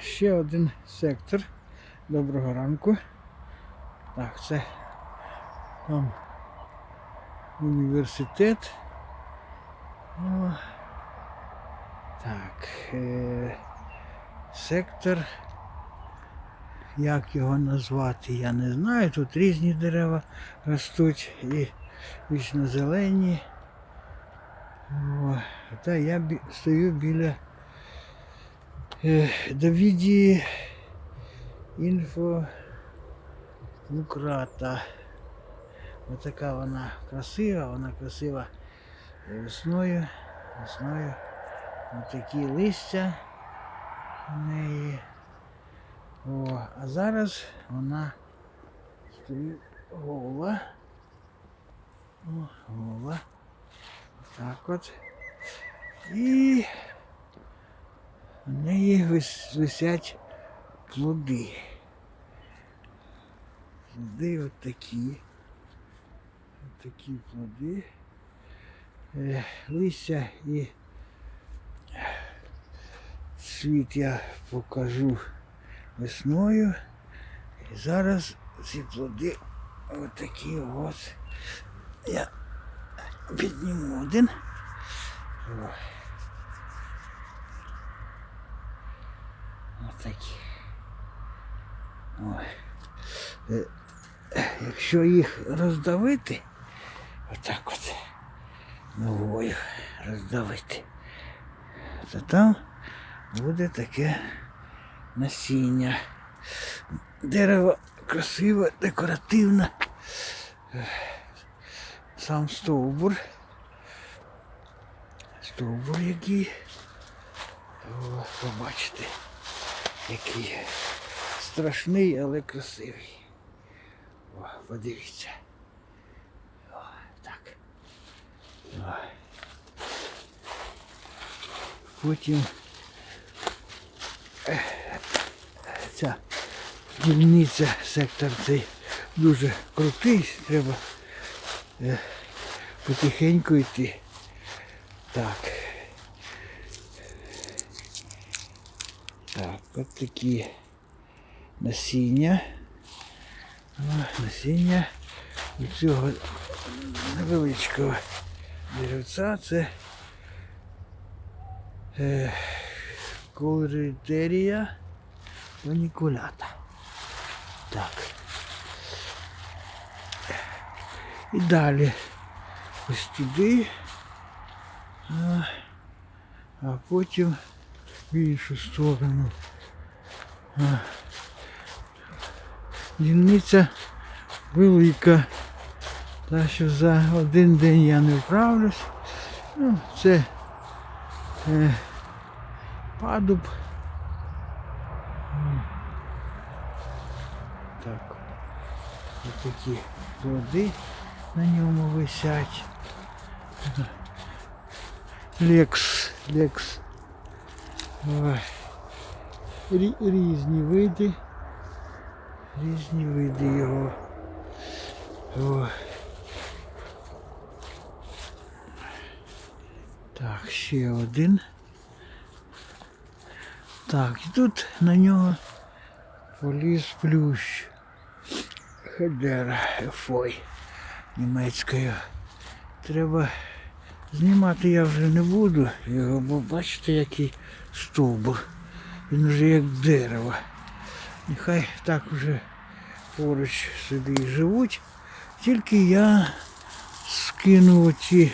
Ще один сектор. Доброго ранку. Так, це там університет. О, так. Е, сектор. Як його назвати, я не знаю. Тут різні дерева ростуть і вічно зелені. О, та я бі- стою біля Давіді інфо Лукрата. Отака вона красива, вона красива весною. Весною. Отакі листя у неї. О, а зараз вона стоїть гола. О, гола. Так от. І в неї висять плоди. Плоди от такі. Плоди. Е, листя і світ я покажу весною. І зараз ці плоди отакі от. Я підніму один. О. Ой. Е, Якщо їх роздавити, отак от ногою роздавити, то там буде таке насіння. Дерево красиве, декоративне. Е, Сам стовбур. Стовбур який. О, побачите, який страшний, але красивий. О, подивіться. О, так. О. Потім е, ця дільниця, сектор цей дуже крутий, треба е, потихеньку йти. Так. Так, от такі насіння. О, насіння у цього невеличкого деревця це е, колритерія панікулята. Так. І далі ось туди, а потім в іншу сторону. Дільниця велика. Та що за один день я не вправлюсь. Ну, це е, падуб. Так. Ось такі плоди на ньому висять. Лекс, лекс. Ой. Рі- різні види. Різні види його. О. Так, ще один. Так, і тут на нього поліз плющ. Хедера Фой німецькою. Треба знімати я вже не буду його, бо бачите, який стовбур. Він вже як дерево. Нехай так уже поруч собі і живуть. Тільки я скину оці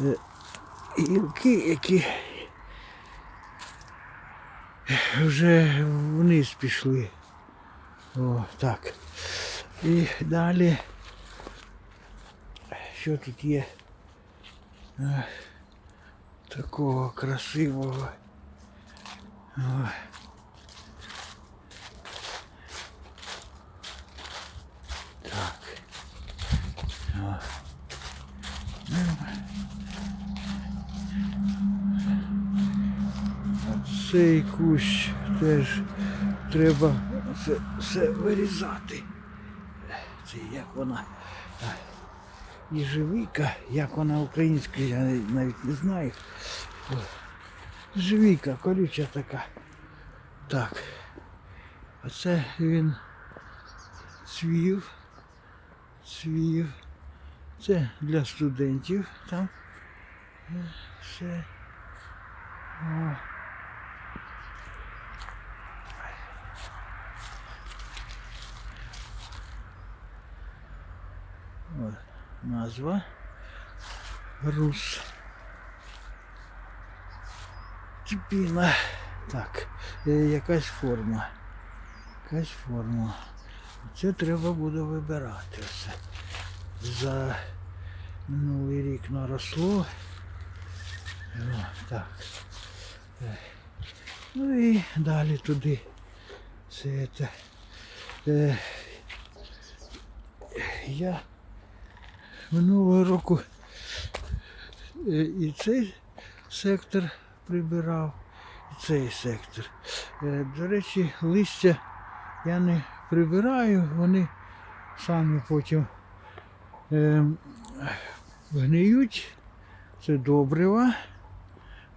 е, гілки, які вже вниз пішли. О, так. І далі. Що тут є? Е, Такого красивого. Ой. Так. О. Цей кущ теж треба все, все вирізати. Це як вона. Їжевика, як вона українською, я навіть не знаю. О, Живіка, колюча така. Так. Оце він цвів. Цвів. Це для студентів там. Все. О. От, назва. Рус. Типіна. Так, е, якась форма. Якась форма. Це треба буде вибирати все. За минулий рік наросло. О, так. Е, Ну і далі туди. Все це. Е, я минулого року е, і цей сектор прибирав, і цей сектор. Е, До речі, листя я не прибираю, вони самі потім е, гниють. Це добрива.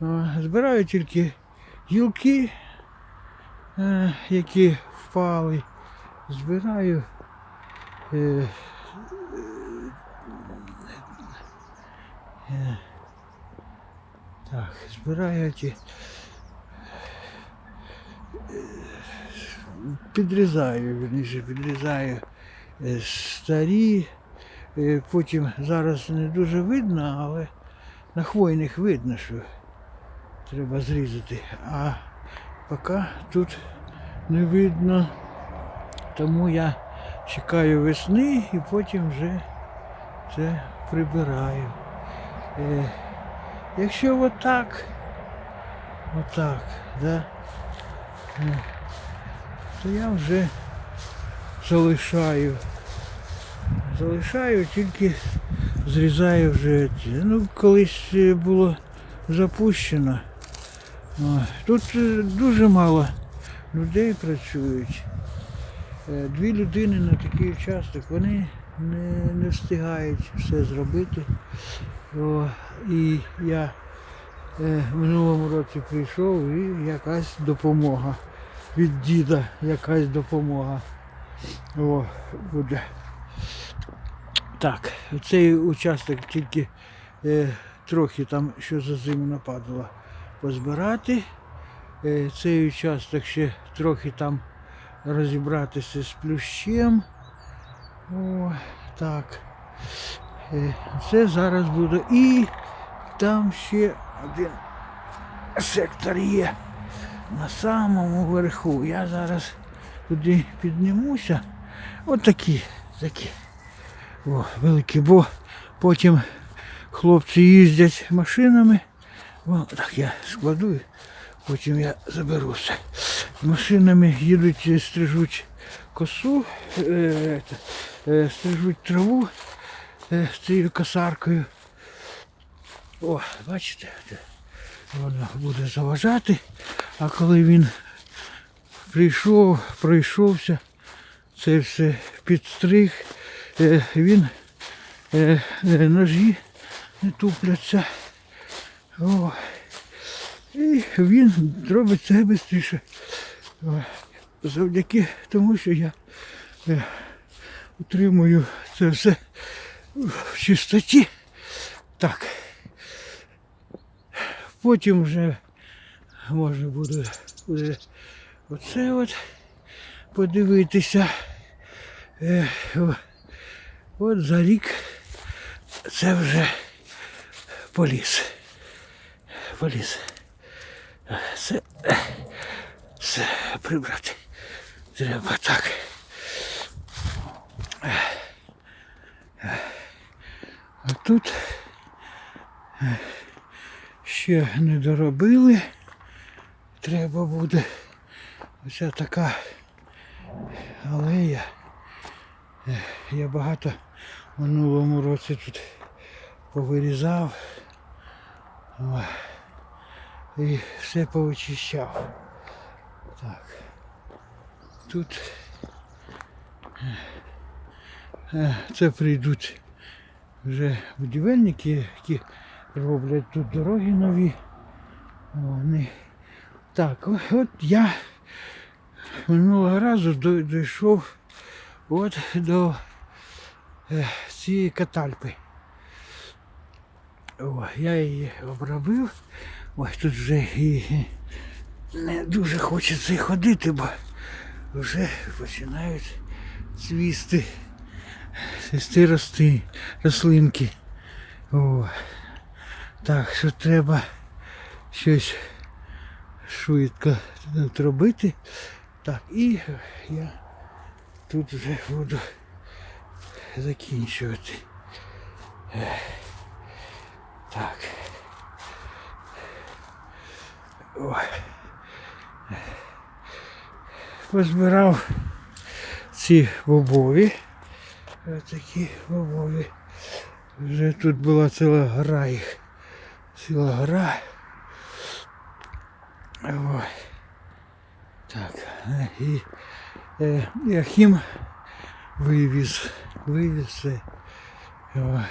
Е, Збираю тільки гілки, які впали. Збираю. Так, збираю ті. е, Підрізаю, вірніше, підрізаю е, старі. Е, Потім зараз не дуже видно, але на хвойних видно, що треба зрізати. А поки тут не видно. Тому я чекаю весни і потім вже це прибираю. Якщо отак, отак, да, е, то я вже залишаю. Залишаю, тільки зрізаю вже. Ну, колись е, було запущено. Тут е, дуже мало людей працюють. Дві людини на такий участок, вони не, не встигають все зробити. І я е, в минулому році прийшов і якась допомога. Від діда якась допомога. О, буде. Так, цей участок тільки е, трохи там, що за зиму нападало, позбирати. Е, цей участок ще трохи там розібратися з плющем. О, так. Це зараз буде. І там ще один сектор є на самому верху. Я зараз туди піднімуся. Отакі, такі. О, великі, бо потім хлопці їздять машинами. О, так я складу, потім я заберуся. Машинами їдуть, стрижуть косу, е, е, стрижуть траву цією косаркою. О, бачите, де воно буде заважати. А коли він прийшов, пройшовся, це все підстриг, е, він е, е, ножі не тупляться. О. І він робить це швидше. Завдяки тому, що я е, утримую це все в чистоті. Так. Потім вже можна буде, оце от подивитися. Е, от за рік це вже поліс. Поліс. Це, це прибрати. Треба так. Тут ще не доробили. Треба буде оця така алея. Я багато в минулому році тут повирізав. І все повичищав. Так. Тут це прийдуть вже будівельники, які роблять тут дороги нові. Вони. Так, от я минулого разу дійшов от до е, цієї катальпи. О, я її обробив. Ой, тут вже і не дуже хочеться ходити, бо вже починають цвісти, цвісти рости, рослинки. О. Так, що треба щось швидко тут робити. Так, і я тут вже буду закінчувати. Так. Ой. Позбирав ці бобові. Ось такі бобові. Вже тут була ціла гора їх. Ціла гора. Ой. Так. І е, Яхім вивіз. Вивіз. Ой.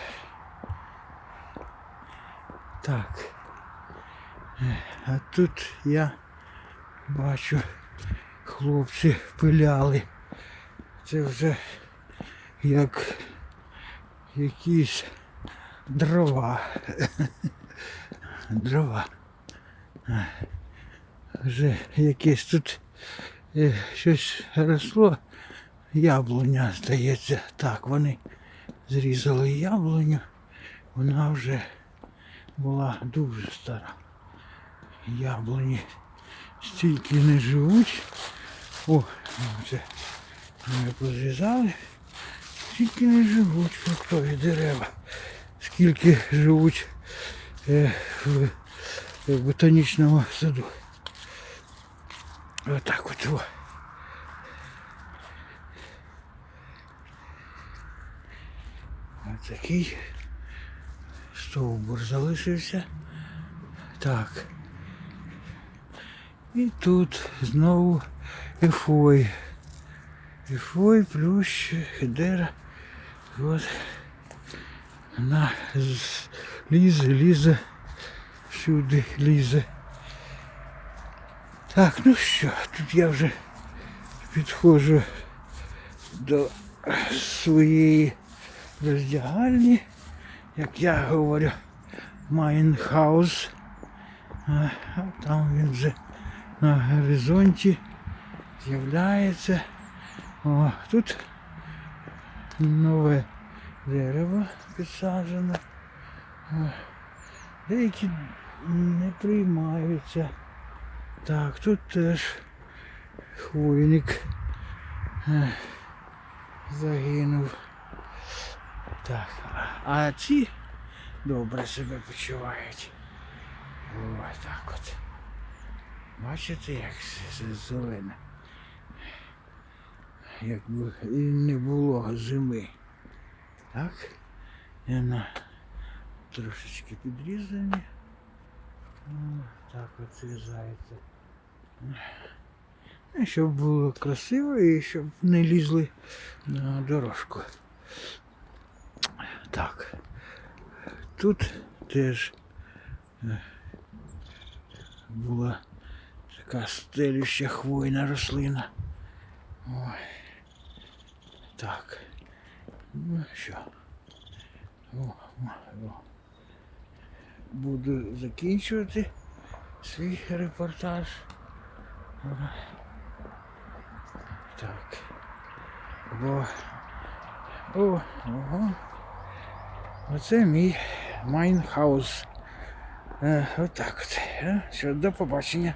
Так. Е, А тут я бачу, хлопці пиляли. Це вже як якісь дрова. дрова. Вже якесь тут е, щось росло. Яблуня, здається. Так, вони зрізали яблуню. Вона вже була дуже стара. Яблуні стільки не живуть. О, це ми позрізали. Стільки не живуть фруктові дерева. Скільки живуть е, в, ботанічному саду. Отак от. О. Такий стовбур залишився. Так. І тут знову ефой. Ефой, плющ, хедера. От. Вона з- лізе, лізе. Всюди лізе. Так, ну що, тут я вже підходжу до своєї роздягальні, як я говорю, Майнхаус. А там він вже на горизонті з'являється. О, тут нове дерево підсаджено. Деякі не приймаються. Так, тут теж хвойник е, загинув. Так, а ці добре себе почувають. Ось так от. Бачите, як з- з- зелене. Якби і не було зими. Так? І вона трошечки підрізані. Так от зрізається. І щоб було красиво і щоб не лізли на дорожку. Так. Тут теж е, була така стелюща хвойна рослина. Ой. Так. Ну що? О, о. Буду закінчувати свій репортаж. Так. Бо. О, ого. Оце мій Майнхаус. Е, отак от. Е, Що, до побачення.